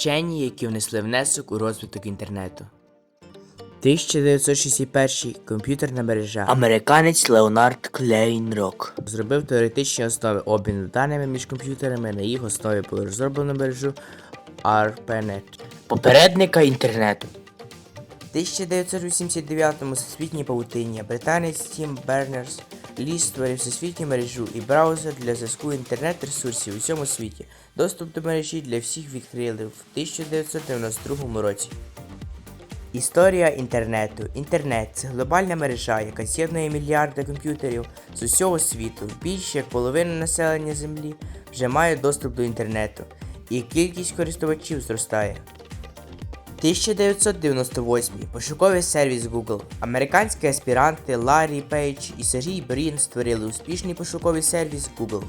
Вчені, які внесли внесок у розвиток інтернету. 1961 комп'ютерна мережа Американець Леонард Клейнрок. зробив теоретичні основи обміну даними між комп'ютерами. На їх основі було розроблено мережу ARPANET. Попередника інтернету. В 1989-му всесвітній павутиння британець Тім Бернерс Лі створив всесвітню мережу і браузер для зв'язку інтернет-ресурсів у всьому світі. Доступ до мережі для всіх відкрили в 1992 році. Історія інтернету. Інтернет це глобальна мережа, яка з'єднує мільярди комп'ютерів з усього світу. Більше як половина населення Землі вже має доступ до інтернету, і кількість користувачів зростає. 1998 пошуковий сервіс Google. Американські аспіранти Ларі Пейдж і Сергій Брін створили успішний пошуковий сервіс Google.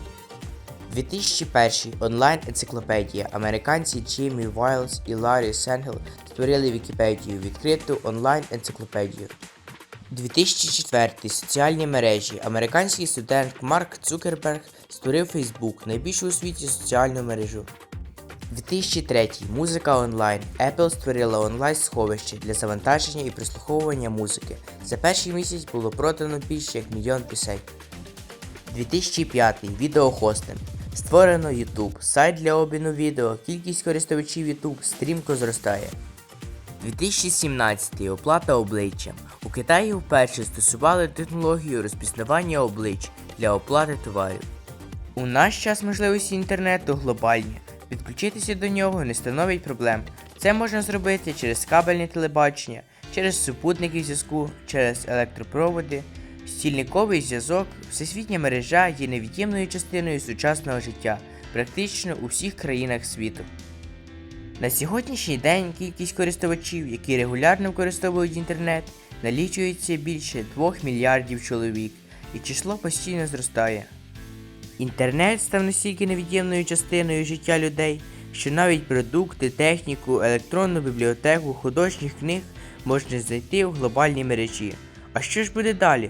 2001 онлайн-енциклопедія. Американці Джиммі Вайлз і Ларі Сенгел створили Вікіпедію, відкриту онлайн-енциклопедію. 2004 соціальні мережі. Американський студент Марк Цукерберг створив Facebook, найбільшу у світі соціальну мережу. 2003 музика онлайн. Apple створила онлайн-сховище для завантаження і прослуховування музики. За перший місяць було продано більше як мільйон пісень. 2005 відеохостинг. Створено YouTube, сайт для обміну відео. Кількість користувачів YouTube стрімко зростає. 2017 оплата обличчям. У Китаї вперше застосували технологію розпізнавання облич для оплати товарів. У наш час можливості інтернету глобальні. Підключитися до нього не становить проблем. Це можна зробити через кабельне телебачення, через супутники зв'язку, через електропроводи. Стільниковий зв'язок, всесвітня мережа є невід'ємною частиною сучасного життя, практично у всіх країнах світу. На сьогоднішній день кількість користувачів, які регулярно використовують інтернет, налічується більше 2 мільярдів чоловік, і число постійно зростає. Інтернет став настільки невід'ємною частиною життя людей, що навіть продукти, техніку, електронну бібліотеку, художніх книг можна знайти у глобальній мережі. А що ж буде далі?